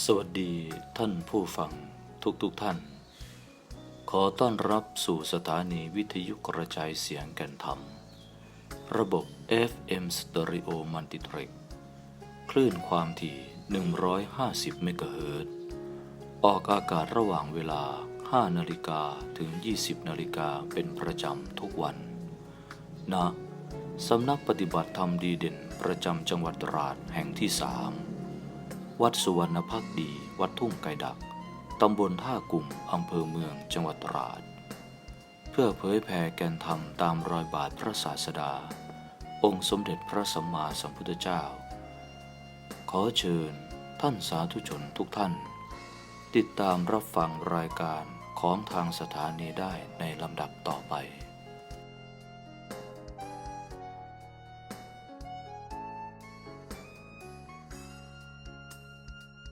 สวัสดีท่านผู้ฟังทุกๆท่าน ขอต้อนรับสู่สถานีวิทยุกระจายเสียงแก่นธรรม ระบบ FM Stereo m u l t i t r a c คลื่นความถี่ 150 เมกะเฮิรตซ์ออกอากาศระหว่างเวลา 5 นาฬิกาถึง 20 นาฬิกาเป็นประจำทุกวันณสำนักปฏิบัติธรรมดีเด่นประจำจังหวัดตราดแห่งที่สาม วัดสุวรรณพักดี วัดทุ่งไก่ดัก ตำบลท่ากลุ่ม อำเภอเมือง จังหวัดตราด เพื่อเผยแผ่แก่นธรรมตามรอยบาทพระศาสดา องค์สมเด็จพระสัมมาสัมพุทธเจ้า ขอเชิญท่านสาธุชนทุกท่าน ติดตามรับฟังรายการของทางสถานีได้ในลำดับต่อไป